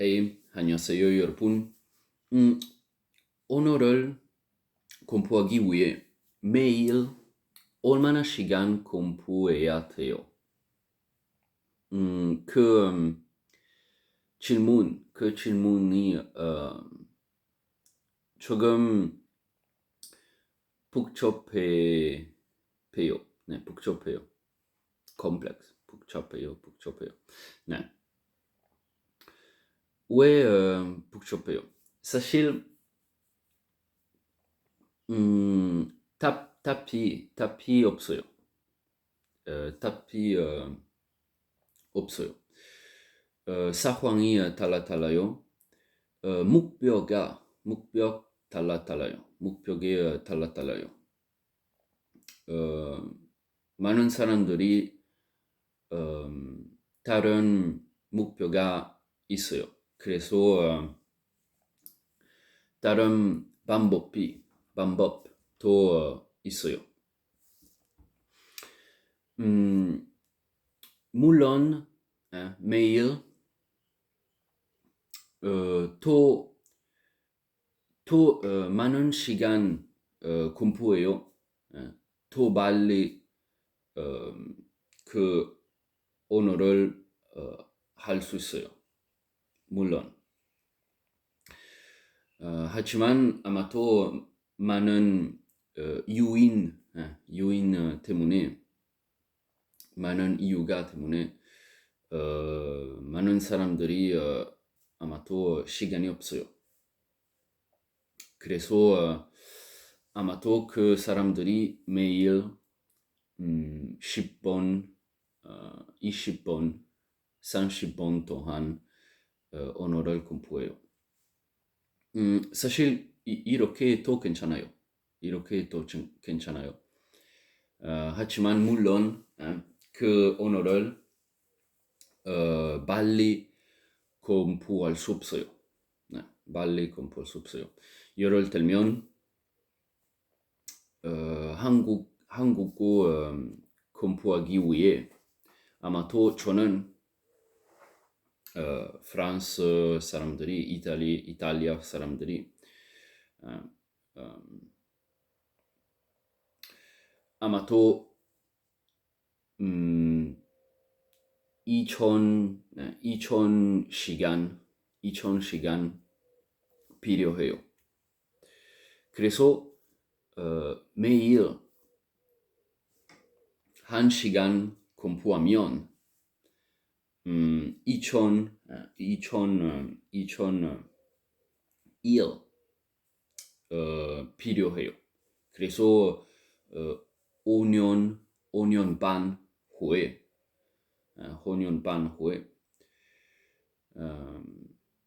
Hey, 안녕하세요, 여러분. 음, 오늘을 공부하기 위해 매일 얼마나 시간 공부해야 돼요? 음, 그 음, 질문, 그 질문이 어, 조금 복잡해, 해요. 네, 복잡해요. 컴플렉스, 복잡해요, 복잡해요. 네. 왜 어, 복잡해요? 사실 음, 답, 답이 답이 없어요. 어, 답이 어, 없어요. 어, 상황이 어, 달라 달라요. 어, 목표가 목표 달라 달라요. 목표가 어, 달라 달라요. 어, 많은 사람들이 어, 다른 목표가 있어요. 그래서 어, 다른 방법이 방법도 어, 있어요. 음, 물론 어, 매일 어, 또, 또 어, 많은 시간 어, 공부해요. 어, 더 빨리 어, 그 언어를 어, 할 수 있어요. 물론. 어, 하지만 아마 또 많은 어, 유인, 어, 유인 어, 때문에 많은 이유가 때문에 어, 많은 사람들이 어, 아마 또 시간이 없어요. 그래서 어, 아마 또그 사람들이 매일 음, 10번, 어, 20번, 30번 동안 어, 언어를 공부해요. 음, 사실 이, 이렇게 또 괜찮아요. 이렇게 또좀 괜찮아요. 어, 하지만 물론 어, 그 언어를 어, 빨리 공부할 수 없어요. 네, 빨리 공부할 수 없어요. 예를 들면 어, 한국 한국어 음, 공부하기 위해 아마 또 저는 어, 프랑스 사람들이 이탈리 이탈리아 사람들이 어, 음, 아마 또 음, 2000 네, 2000 시간 2000 시간 필요해요. 그래서 어, 매일 한 시간 공부하면 음, 2000, 어, 2000, 어, 2001 어, 필요해요. 그래서 어, 5년, 5년 반 후에, 어, 5년 반 후에 어,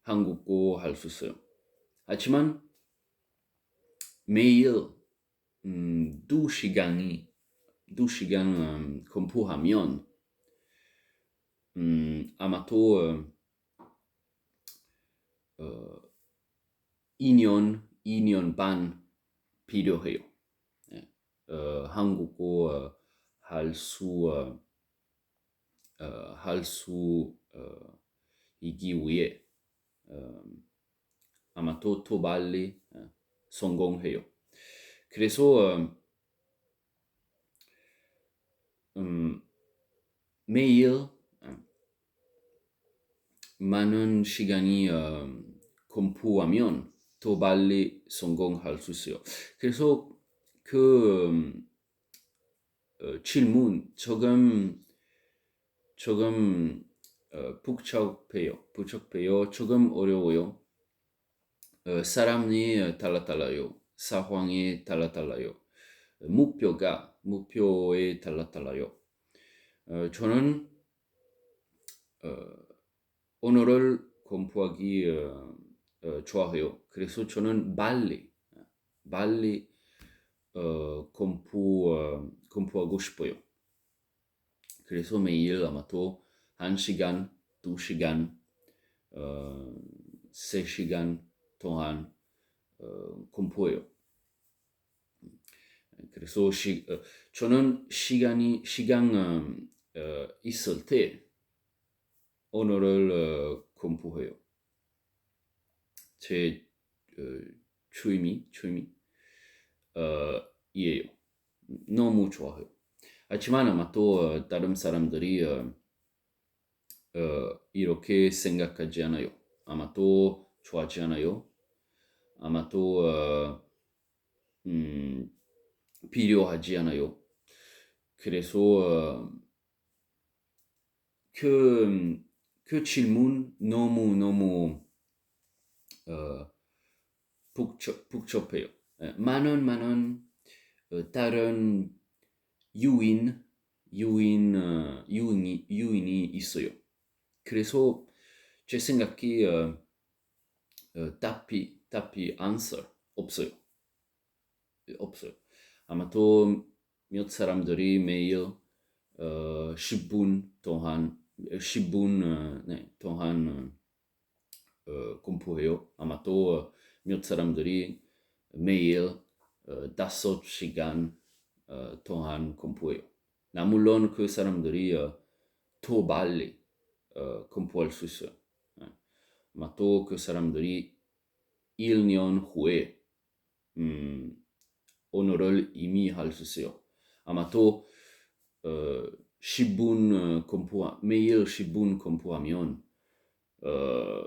한국어 할 수 있어요. 하지만 매일 음, 두 시간이 두 시간 음, 공부하면 또 어, 어, 2년, 2년 반 필요해요. 예. 어, 한국어 할수 어, 어, 할수 어, 이기 위해 어, 아마 또, 또 빨리 어, 성공해요. 그래서 어, 음, 매일 어, 많은 시간이 어, 공부하면 더 빨리 성공할 수 있어요. 그래서 그 음, 어, 질문 조금 조금 어, 복잡해요. 복잡해요. 조금 어려워요. 어, 사람이 달라 달라요. 상황이 달라 달라요. 목표가 목표에 달라 달라요. 어, 저는 어, 언어를 공부하기 어, 어, 좋아해요. 그래서 저는 빨리 빨리 어, 공부 어, 공부하고 싶어요. 그래서 매일 아마 또한 시간, 두 시간, 어, 세 시간 동안 어, 공부해요. 그래서 시, 어, 저는 시간이 시간 어, 어, 있을 때 언어를 어, 공부해요. 제 어, 취미 취미 어, 이에요. 너무 좋아요. 하지만 아마 또 어, 다른 사람들이 어, 어, 이렇게 생각하지 않아요. 아마 또 좋아하지 않아요. 아마 또 어, 음, 필요하지 않아요. 그래서 어, 그, 그 질문 너무 너무 어. 예, 많은 많은 어, 다른 유인 유인 어, 유인이 유인이 있어요. 그래서 제 생각이 어, 어, 답이 답이 answer 없어요. 없어요. 아마 또몇 사람들이 매일 어, 10분 동안 10분 어, 네, 동안 어, 어, 공부해요. 아마 또몇 사람들이 매일 어, 다섯 시간 어, 동안 공부해요. 나 물론 그 사람들이 어, 더 빨리 어, 공부할 수 있어요. 예. 아마 또그 사람들이 1년 후에 음, 언어를 이미 할 수 있어요. 아마 또 어, 10분 어, 공부 매일 10분 공부하면 어,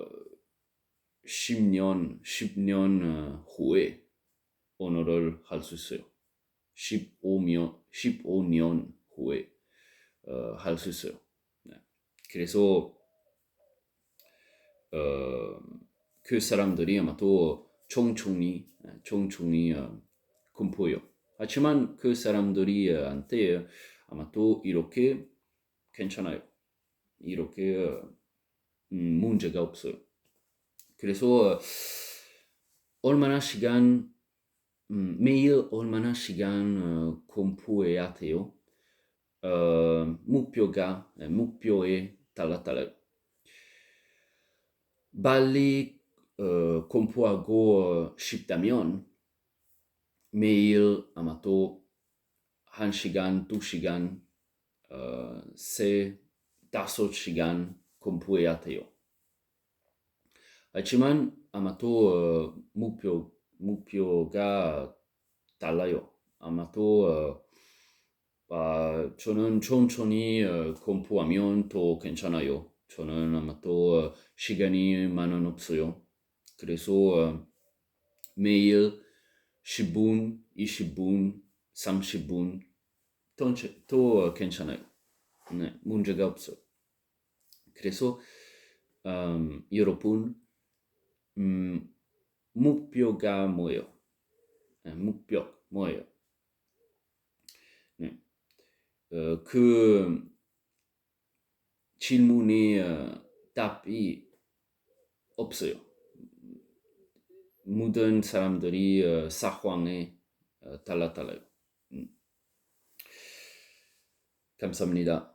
10년 10년 어, 후에 언어를 할수 있어요. 15년 15년 후에 어, 할수 있어요. 네. 그래서 어, 그 사람들이 아마 또 총총히 총총히 어, 공부해요. 하지만 그 사람들이한테 아마 또 이렇게 괜찮아요. 이렇게 어, 음, 문제가 없어요. 그래서 얼마나 시간 음, 매일 얼마나 시간 어, 공부해야 돼요? 어, 목표가 네, 목표에 달라 달라요. 빨리 어, 공부하고 싶다면 매일 아마 또 한 시간, 두 시간, 어, 세, 다섯 시간 공부해야 돼요. 하지만 아마 또 어, 목표, 목표가 달라요. 아마 또 어, 아, 저는 천천히 어, 공부하면 더 괜찮아요. 저는 아마 또 어, 시간이 많은 없어요. 그래서 어, 매일 10분, 20분, 30분 또, 또 괜찮아요. 네, 문제가 없어요. 그래서 음, 여러분 음, 목표가 뭐예요? 네, 목표 뭐예요? 네. 어, 그 질문이 어, 답이 없어요. 모든 사람들이 어, 상황에 어, 달라달라요. 음. 감사합니다.